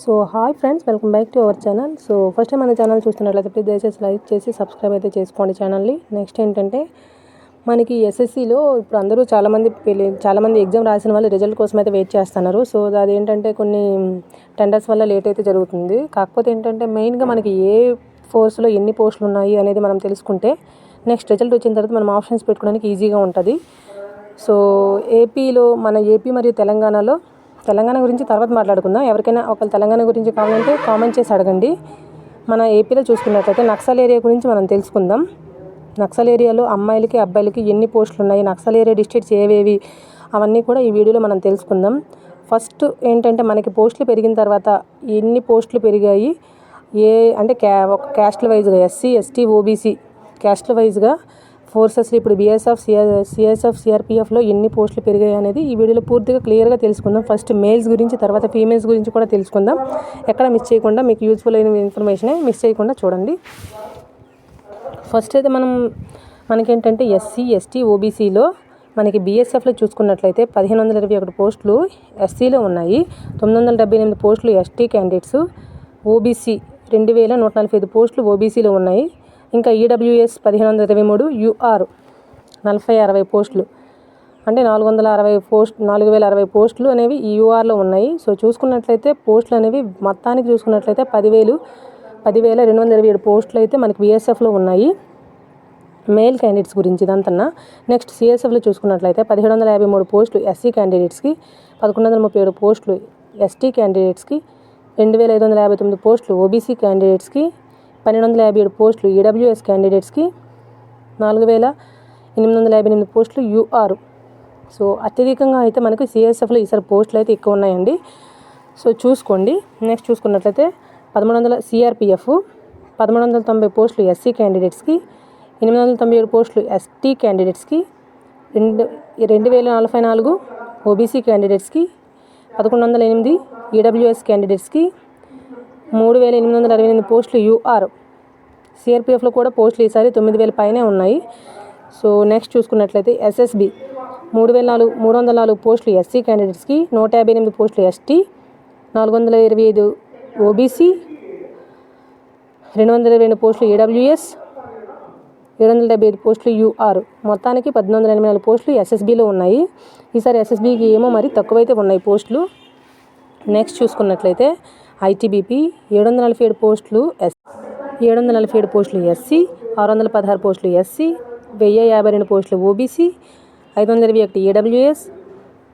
So hi friends welcome back to our channel. So first మన channel చూస్తున్నట్లయితే please దయచేసి like చేసి subscribe అయితే చేసుకోండి ఛానల్ని. నెక్స్ట్ ఏంటంటే మనకి ఎస్ఎస్సిలో ఇప్పుడు అందరూ చాలామంది పెళ్ళి చాలామంది ఎగ్జామ్ రాసిన వాళ్ళు రిజల్ట్ కోసం అయితే వెయిట్ చేస్తున్నారు. సో అది ఏంటంటే కొన్ని టెండర్స్ వల్ల లేట్ అయితే జరుగుతుంది. కాకపోతే ఏంటంటే మెయిన్గా మనకి ఏ ఫోర్స్లో ఎన్ని పోస్టులు ఉన్నాయి అనేది మనం తెలుసుకుంటే నెక్స్ట్ రిజల్ట్ వచ్చిన తర్వాత మనం ఆప్షన్స్ పెట్టుకోవడానికి ఈజీగా ఉంటుంది. సో ఏపీలో మన ఏపీ మరియు తెలంగాణలో తెలంగాణ గురించి తర్వాత మాట్లాడుకుందాం. ఎవరికైనా ఒకళ్ళు తెలంగాణ గురించి కావాలంటే కామెంట్ చేసి అడగండి. మన ఏపీలో చూసుకున్నట్లయితే నక్సల్ ఏరియా గురించి మనం తెలుసుకుందాం. నక్సల్ ఏరియాలో అమ్మాయిలకి అబ్బాయిలకి ఎన్ని పోస్టులు ఉన్నాయి నక్సల్ ఏరియా డిస్ట్రిక్ట్స్ ఏవేవి అవన్నీ కూడా ఈ వీడియోలో మనం తెలుసుకుందాం. ఫస్ట్ ఏంటంటే మనకి పోస్టులు పెరిగిన తర్వాత ఎన్ని పోస్టులు పెరిగాయి? ఏ అంటే క్యా ఒక క్యాస్ట్ల వైజ్గా ఎస్సీ ఎస్టీ ఓబీసీ క్యాస్ట్ల వైజ్గా ఫోర్సెస్ ఇప్పుడు బీఎస్ఎఫ్ సిఆర్ సిఎస్ఎఫ్ సిఆర్పిఎఫ్లో ఎన్ని పోస్టులు పెరిగాయి అనేది ఈ వీడియోలో పూర్తిగా క్లియర్గా తెలుసుకుందాం. ఫస్ట్ మేల్స్ గురించి తర్వాత ఫీమేల్స్ గురించి కూడా తెలుసుకుందాం. ఎక్కడ మిస్ చేయకుండా మీకు యూజ్ఫుల్ అయిన ఇన్ఫర్మేషన్ మిస్ చేయకుండా చూడండి. ఫస్ట్ అయితే మనం మనకేంటంటే ఎస్సీ ఎస్టీ ఓబీసీలో మనకి బీఎస్ఎఫ్లో చూసుకున్నట్లయితే పదిహేను వందల ఇరవై ఒకటి పోస్టులు ఎస్సీలో ఉన్నాయి. తొమ్మిది వందల డెబ్బై ఎనిమిది పోస్టులు ఎస్టీ క్యాండిడేట్స్ ఓబీసీ రెండు వేల నూట నలభై ఐదు పోస్టులు ఓబీసీలో ఉన్నాయి. ఇంకా ఈడబ్ల్యూఎస్ పదిహేను వందల ఇరవై మూడు యూఆర్ నలభై అరవై పోస్టులు. అంటే నాలుగు వందల అరవై పోస్ట్ నాలుగు వేల అరవై పోస్టులు అనేవి ఈ యూఆర్లో ఉన్నాయి. సో చూసుకున్నట్లయితే పోస్టులు అనేవి మొత్తానికి చూసుకున్నట్లయితే పదివేలు పదివేల రెండు వందల ఇరవై ఏడు పోస్టులు అయితే మనకి బీఎస్ఎఫ్లో ఉన్నాయి. మేల్ క్యాండిడేట్స్ గురించి ఇదంతా నెక్స్ట్ సిఎస్ఎఫ్లో చూసుకున్నట్లయితే పదిహేడు వందల యాభై మూడు పోస్టులు ఎస్సీ క్యాండిడేట్స్కి పదకొండు వందల ముప్పై ఏడు పోస్టులు ఎస్టీ క్యాండిడేట్స్కి రెండు వేల ఐదు వందల యాభై తొమ్మిది పోస్టులు ఓబీసీ క్యాండిడేట్స్కి పన్నెండు వందల యాభై ఏడు పోస్టులు ఈడబ్ల్యూఎస్ క్యాండిడేట్స్కి నాలుగు వేల ఎనిమిది వందల యాభై ఎనిమిది పోస్టులు యూఆర్. సో అత్యధికంగా అయితే మనకు సిఎస్ఎఫ్లో ఈసారి పోస్టులు అయితే ఎక్కువ ఉన్నాయండి సో చూసుకోండి. నెక్స్ట్ చూసుకున్నట్లయితే పదమూడు వందల సిఆర్పిఎఫ్ పదమూడు వందల తొంభై పోస్టులు ఎస్సీ క్యాండిడేట్స్కి ఎనిమిది వందల తొంభై ఏడు పోస్టులు ఎస్టీ క్యాండిడేట్స్కి రెండు రెండు వేల నలభై నాలుగు ఓబీసీ క్యాండిడేట్స్కి పదకొండు వందల ఎనిమిది ఈడబ్ల్యూఎస్ క్యాండిడేట్స్కి మూడు వేల ఎనిమిది వందల అరవై ఎనిమిది పోస్టులు యూఆర్. సిఆర్పిఎఫ్లో కూడా పోస్టులు ఈసారి తొమ్మిది వేల పైనే ఉన్నాయి. సో నెక్స్ట్ చూసుకున్నట్లయితే ఎస్ఎస్బి మూడు వేల నాలుగు మూడు వందల నాలుగు పోస్టులు ఎస్సీ క్యాండిడేట్స్కి నూట యాభై ఎనిమిది పోస్టులు ఎస్టీ నాలుగు వందల ఇరవై ఐదు ఓబీసీ రెండు వందల ఇరవై రెండు పోస్టులు ఏడబ్ల్యూఎస్ ఏడు వందల డెబ్బై ఐదు పోస్టులు యూఆర్ మొత్తానికి పద్దెనిమిది వందల ఎనభై నాలుగు పోస్టులు ఎస్ఎస్బిలో ఉన్నాయి. ఈసారి ఎస్ఎస్బికి ఏమో మరి తక్కువైతే ఉన్నాయి పోస్టులు. నెక్స్ట్ చూసుకున్నట్లయితే ఐటీబీపీ ఏడు వందల నలభై ఏడు పోస్టులు ఎస్ ఏడు వందల నలభై ఏడు పోస్టులు ఎస్సీ ఆరు వందల పదహారు పోస్టులు ఎస్సీ వెయ్యి యాభై రెండు పోస్టులు ఓబీసీ ఐదు వందల ఇరవై ఒకటి ఏడబ్ల్యూఎస్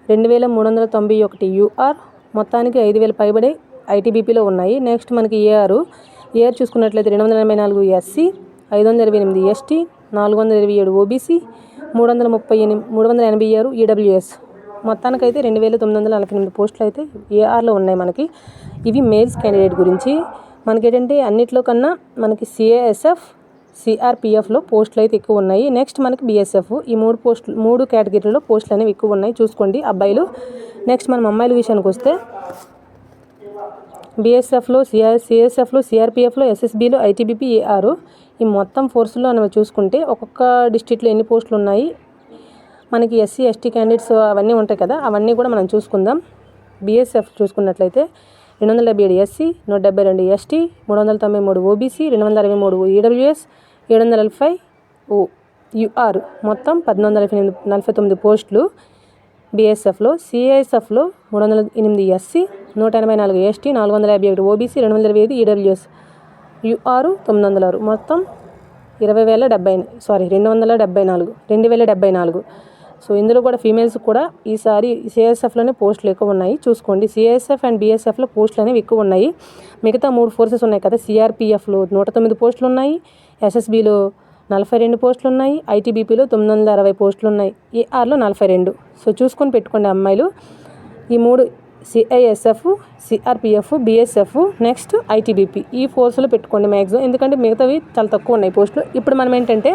రెండు వేల మూడు వందల తొంభై ఒకటి యూఆర్ మొత్తానికి ఐదు వేల పైబడి ఐటీబీపీలో ఉన్నాయి. నెక్స్ట్ మనకి ఏఆర్. ఏఆర్ చూసుకున్నట్లయితే రెండు వందల ఎనభై నాలుగు ఎస్సీ ఐదు వందల ఇరవై ఎనిమిది ఎస్టీ నాలుగు వందల ఇరవై ఏడు ఓబీసీ మూడు వందల ముప్పై ఎనిమిది మూడు వందల ఎనభై ఆరు ఈడబ్ల్యూఎస్. మొత్తానికైతే రెండు వేల తొమ్మిది వందల నలభై ఎనిమిది పోస్టులు అయితే ఏఆర్లో ఉన్నాయి మనకి. ఇవి మేల్స్ క్యాండిడేట్ గురించి మనకి ఏంటంటే అన్నిట్లో కన్నా మనకి సిఏఎస్ఎఫ్ సిఆర్పిఎఫ్లో పోస్టులు అయితే ఎక్కువ ఉన్నాయి. నెక్స్ట్ మనకి బీఎస్ఎఫ్ ఈ మూడు పోస్టులు మూడు కేటగిరీలో పోస్టులు అనేవి ఎక్కువ ఉన్నాయి. చూసుకోండి అబ్బాయిలు. నెక్స్ట్ మనం అమ్మాయిల విషయానికి వస్తే బీఎస్ఎఫ్లో సిఆర్ సిఎస్ఎఫ్లో సిఆర్పిఎఫ్లో ఎస్ఎస్బిలో ఐటీబీపీ ఏఆర్ ఈ మొత్తం ఫోర్సులో మనం చూసుకుంటే ఒక్కొక్క డిస్టిక్లో ఎన్ని పోస్టులు ఉన్నాయి? మనకి ఎస్సీ ఎస్టీ క్యాండిడేట్స్ అవన్నీ ఉంటాయి కదా అవన్నీ కూడా మనం చూసుకుందాం. బీఎస్ఎఫ్ చూసుకున్నట్లయితే రెండు వందల డెబ్బై ఏడు ఎస్సీ నూట డెబ్బై రెండు ఎస్టీ మూడు వందల తొంభై మూడు ఓబీసీ రెండు వందల అరవై మూడు ఈడబ్ల్యూఎస్ ఏడు వందల నలభై ఓ యుఆర్ మొత్తం పద్దెనిమిది వందల నలభై ఎనిమిది నలభై తొమ్మిది పోస్టులు బీఎస్ఎఫ్లో సిఐఎస్ఎఫ్లో మూడు వందల ఎనిమిది ఎస్సీ నూట ఎనభై నాలుగు ఎస్టీ నాలుగు వందల యాభై ఒకటి ఓబీసీ రెండు వందల ఇరవై ఐదు ఈడబ్ల్యూఎస్ యుఆర్ తొమ్మిది వందల ఆరు. మొత్తం ఇరవై వేల డెబ్బై సారీ రెండు వందల డెబ్బై నాలుగు రెండు వేల డెబ్బై నాలుగు. సో ఇందులో కూడా ఫీమేల్స్ కూడా ఈసారి సిఎస్ఎఫ్లోనే పోస్టులు ఎక్కువ ఉన్నాయి. చూసుకోండి. సిఎస్ఎఫ్ అండ్ బీఎస్ఎఫ్లో పోస్టులు అనేవి ఎక్కువ ఉన్నాయి. మిగతా మూడు ఫోర్సెస్ ఉన్నాయి కదా. సిఆర్పిఎఫ్లో నూట తొమ్మిది పోస్టులు ఉన్నాయి. ఎస్ఎస్బిలో నలభై రెండు పోస్టులు ఉన్నాయి. ఐటీబీపీలో తొమ్మిది వందల అరవై పోస్టులు ఉన్నాయి. ఏఆర్లో నలభై రెండు. సో చూసుకొని పెట్టుకోండి అమ్మాయిలు. ఈ మూడు CISF CRPF BSF next ITBP ఈ ఫోర్స్లో పెట్టుకోండి మ్యాక్సిమం ఎందుకంటే మిగతావి చాలా తక్కువ ఉన్నాయి పోస్టులు ఇప్పుడు మనం ఏంటంటే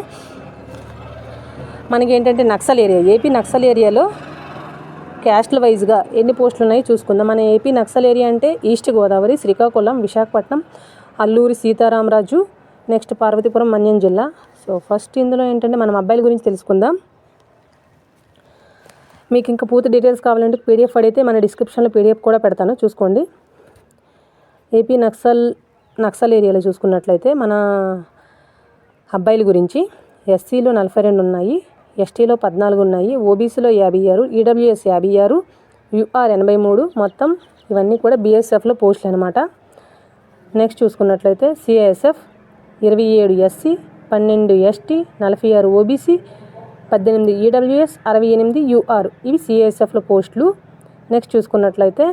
మనకి ఏంటంటే నక్సల్ ఏరియా. ఏపీ నక్సల్ ఏరియాలో క్యాస్ట్ల వైజ్గా ఎన్ని పోస్టులు ఉన్నాయో చూసుకుందాం. మన ఏపీ నక్సల్ ఏరియా అంటే ఈస్ట్ గోదావరి శ్రీకాకుళం విశాఖపట్నం అల్లూరి సీతారామరాజు నెక్స్ట్ పార్వతీపురం మన్యం జిల్లా. సో ఫస్ట్ ఇందులో ఏంటంటే మనం అబ్బాయిల గురించి తెలుసుకుందాం. మీకు ఇంకా పూర్తి డీటెయిల్స్ కావాలంటే పీడిఎఫ్ అడిగితే మన డిస్క్రిప్షన్లో పీడిఎఫ్ కూడా పెడతాను. చూసుకోండి. ఏపీ నక్సల్ నక్సల్ ఏరియాలో చూసుకున్నట్లయితే మన అబ్బాయిల గురించి ఎస్సీలో నలభై రెండు ఉన్నాయి. ఎస్టీలో పద్నాలుగు ఉన్నాయి ఓబీసీలో యాభై ఆరు ఈడబ్ల్యూఎస్ యాభై ఆరు యుఆర్ ఎనభై మూడు మొత్తం ఇవన్నీ కూడా బీఎస్ఎఫ్లో పోస్టులు అనమాట నెక్స్ట్ చూసుకున్నట్లయితే సిఐఎస్ఎఫ్ ఇరవై ఏడు ఎస్సీ పన్నెండు ఎస్టీ నలభై ఆరు ఓబీసీ పద్దెనిమిది ఈడబ్ల్యూఎస్ అరవై ఎనిమిది యూఆర్ ఇవి సిఐఎస్ఎఫ్లో పోస్టులు. నెక్స్ట్ చూసుకున్నట్లయితే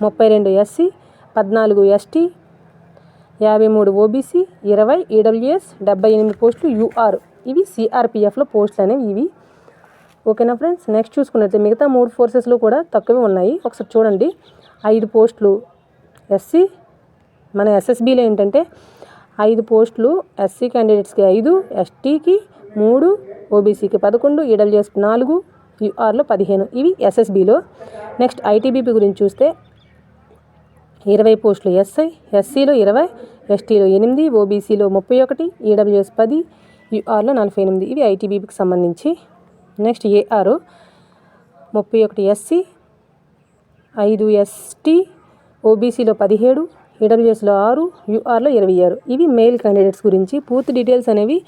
ముప్పై రెండు ఎస్సీ పద్నాలుగు ఎస్టీ యాభై మూడు ఓబీసీ ఇరవై ఈడబ్ల్యూఎస్ డెబ్బై ఎనిమిది పోస్టులు యూఆర్ ఇవి సిఆర్పిఎఫ్లో పోస్టులు అనేవి ఇవి. ఓకేనా ఫ్రెండ్స్ నెక్స్ట్ చూసుకున్నట్లయితే మిగతా మూడు ఫోర్సెస్లో కూడా తక్కువే ఉన్నాయి. ఒకసారి చూడండి. ఐదు పోస్టులు ఎస్సీ మన ఎస్ఎస్బిలో ఏంటంటే ఐదు పోస్టులు ఎస్సీ క్యాండిడేట్స్కి ఐదు ఎస్టీకి మూడు ఓబీసీకి పదకొండు ఈడబ్ల్యూఎస్ నాలుగు యూఆర్లో పదిహేను. ఇవి ఎస్ఎస్బిలో నెక్స్ట్ ఐటీబీపీ గురించి చూస్తే ఇరవై పోస్టులు ఎస్ఐ ఎస్సీలో ఇరవై ఎస్టీలో ఎనిమిది ఓబీసీలో ముప్పై ఒకటి ఈడబ్ల్యూఎస్ పది యూఆర్లో నలభై ఎనిమిది ఇవి ఐటీబీపీకి సంబంధించి. నెక్స్ట్ ఏఆర్ ముప్పై ఒకటి ఎస్సీ ఐదు ఎస్టీ ఓబీసీలో పదిహేడు ఈడబ్ల్యూఎస్లో ఆరు యూఆర్లో ఇరవై ఆరు ఇవి మెయిల్ క్యాండిడేట్స్ గురించి పూర్తి డీటెయిల్స్ అనేవి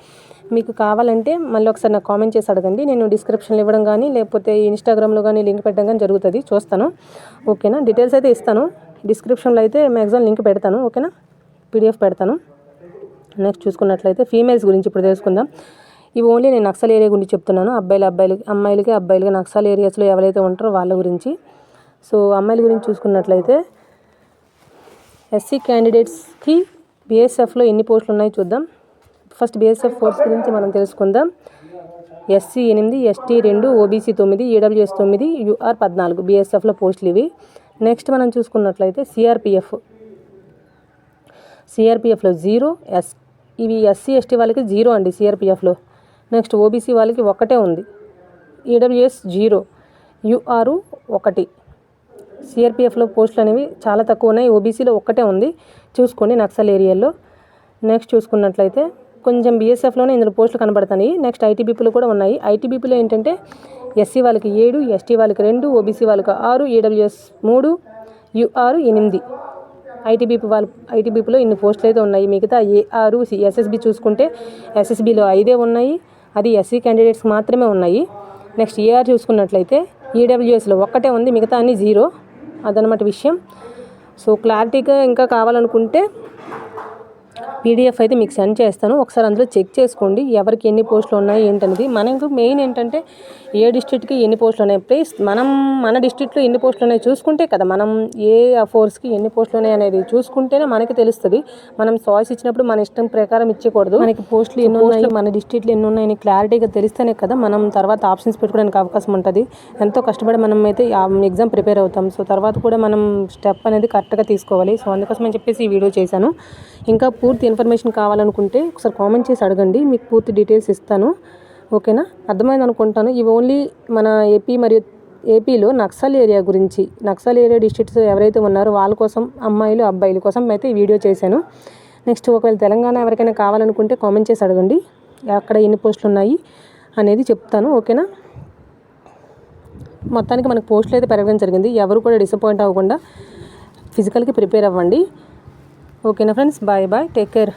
మీకు కావాలంటే మళ్ళీ ఒకసారి నాకు కామెంట్ చేసి అడగండి. నేను డిస్క్రిప్షన్లో ఇవ్వడం కానీ లేకపోతే ఇన్స్టాగ్రామ్లో కానీ లింక్ పెట్టడం కానీ జరుగుతుంది. చూస్తాను. ఓకేనా? డీటెయిల్స్ అయితే ఇస్తాను. డిస్క్రిప్షన్లో అయితే మ్యాక్సిమం లింక్ పెడతాను. ఓకేనా? పీడిఎఫ్ పెడతాను. నెక్స్ట్ చూసుకున్నట్లయితే ఫీమేల్స్ గురించి ఇప్పుడు తెలుసుకుందాం. ఇవి ఓన్లీ నేను నక్సల్ ఏరియా గురించి చెప్తున్నాను. అబ్బాయిలు అబ్బాయిలకి అమ్మాయిలకి అబ్బాయిలకి నక్సల్ ఏరియాస్లో ఎవరైతే ఉంటారో వాళ్ళ గురించి. సో అమ్మాయిల గురించి చూసుకున్నట్లయితే ఎస్సీ క్యాండిడేట్స్కి బీఎస్ఎఫ్లో ఎన్ని పోస్టులు ఉన్నాయో చూద్దాం. ఫస్ట్ బీఎస్ఎఫ్ ఫోర్స్ గురించి మనం తెలుసుకుందాం. ఎస్సీ ఎనిమిది ఎస్టీ రెండు ఓబీసీ తొమ్మిది ఈడబ్ల్యూఎస్ తొమ్మిది యూఆర్ పద్నాలుగు బీఎస్ఎఫ్లో పోస్టులు ఇవి. నెక్స్ట్ మనం చూసుకున్నట్లయితే సిఆర్పిఎఫ్ సిఆర్పిఎఫ్లో జీరో ఎస్ ఇవి ఎస్సీ ఎస్టీ వాళ్ళకి జీరో అండి సిఆర్పిఎఫ్లో. నెక్స్ట్ ఓబీసీ వాళ్ళకి ఒకటే ఉంది. EWS zero. యూఆర్ ఒకటి. సిఆర్పిఎఫ్లో పోస్టులు అనేవి చాలా తక్కువ ఉన్నాయి. ఓబీసీలో ఒక్కటే ఉంది. చూసుకోండి నక్సల్ ఏరియాలో. నెక్స్ట్ చూసుకున్నట్లయితే కొంచెం బీఎస్ఎఫ్లోనే ఇందులో పోస్టులు కనబడుతున్నాయి నెక్స్ట్ ఐటీబీపీలు కూడా ఉన్నాయి. ఐటీబీపీలో ఏంటంటే ఎస్సీ వాళ్ళకి ఏడు ఎస్టీ వాళ్ళకి రెండు ఓబీసీ వాళ్ళకి ఆరు ఈడబ్ల్యూఎస్ మూడు యూఆర్ ఎనిమిది. ఐటీబీపీ వాళ్ళు ఐటీబీపీలో ఇన్ని పోస్టులు అయితే ఉన్నాయి. మిగతా ఏఆర్ ఎస్ఎస్బి చూసుకుంటే ఎస్ఎస్బిలో ఐదే ఉన్నాయి. అది ఎస్సీ క్యాండిడేట్స్ మాత్రమే ఉన్నాయి. నెక్స్ట్ ఏఆర్ చూసుకున్నట్లయితే ఈడబ్ల్యూఎస్లో ఒక్కటే ఉంది. మిగతా అన్ని జీరో. అదనమాట విషయం. సో క్లారిటీగా ఇంకా కావాలనుకుంటే పీడిఎఫ్ అయితే మీకు సెండ్ చేస్తాను. ఒకసారి అందులో చెక్ చేసుకోండి. ఎవరికి ఎన్ని పోస్టులు ఉన్నాయి ఏంటనేది. మనకు మెయిన్ ఏంటంటే ఏ డిస్ట్రిక్ట్కి ఎన్ని పోస్టులు ఉన్నాయి? ప్లీజ్ మనం మన డిస్ట్రిక్ట్లో ఎన్ని పోస్టులు ఉన్నాయి చూసుకుంటే కదా మనం ఏ ఫోర్స్కి ఎన్ని పోస్టులు ఉన్నాయి అనేది చూసుకుంటేనే మనకి తెలుస్తుంది. మనం చాయిస్ ఇచ్చినప్పుడు మన ఇష్టం ప్రకారం ఇచ్చకూడదు. మనకి పోస్టులు ఎన్ని ఉన్నాయి మన డిస్ట్రిక్ట్లో ఎన్ని ఉన్నాయని క్లారిటీగా తెలిస్తేనే కదా మనం తర్వాత ఆప్షన్స్ పెట్టుకోవడానికి అవకాశం ఉంటుంది. ఎంతో కష్టపడి మనం అయితే ఎగ్జామ్ ప్రిపేర్ అవుతాం. సో తర్వాత కూడా మనం స్టెప్ అనేది కరెక్ట్గా తీసుకోవాలి. సో అందుకోసం అని చెప్పేసి ఈ వీడియో చేశాను. ఇంకా పూర్తి ఇన్ఫర్మేషన్ కావాలనుకుంటే ఒకసారి కామెంట్ చేసి అడగండి. మీకు పూర్తి డీటెయిల్స్ ఇస్తాను. ఓకేనా? అర్థమైంది అనుకుంటాను. ఇవి ఓన్లీ మన ఏపీ మరియు ఏపీలో నక్సల్ ఏరియా గురించి. నక్సల్ ఏరియా డిస్ట్రిక్ట్స్ ఎవరైతే ఉన్నారో వాళ్ళ కోసం అమ్మాయిలు అబ్బాయిల కోసం అయితే ఈ వీడియో చేశాను. నెక్స్ట్ ఒకవేళ తెలంగాణ ఎవరికైనా కావాలనుకుంటే కామెంట్ చేసి అడగండి. అక్కడ ఎన్ని పోస్టులు ఉన్నాయి అనేది చెప్తాను. ఓకేనా? మొత్తానికి మనకు పోస్టులు అయితే పెరగడం జరిగింది. ఎవరు కూడా డిసప్పాయింట్ అవ్వకుండా ఫిజికల్కి ప్రిపేర్ అవ్వండి. ఓకేనా friends? Bye bye. Take care.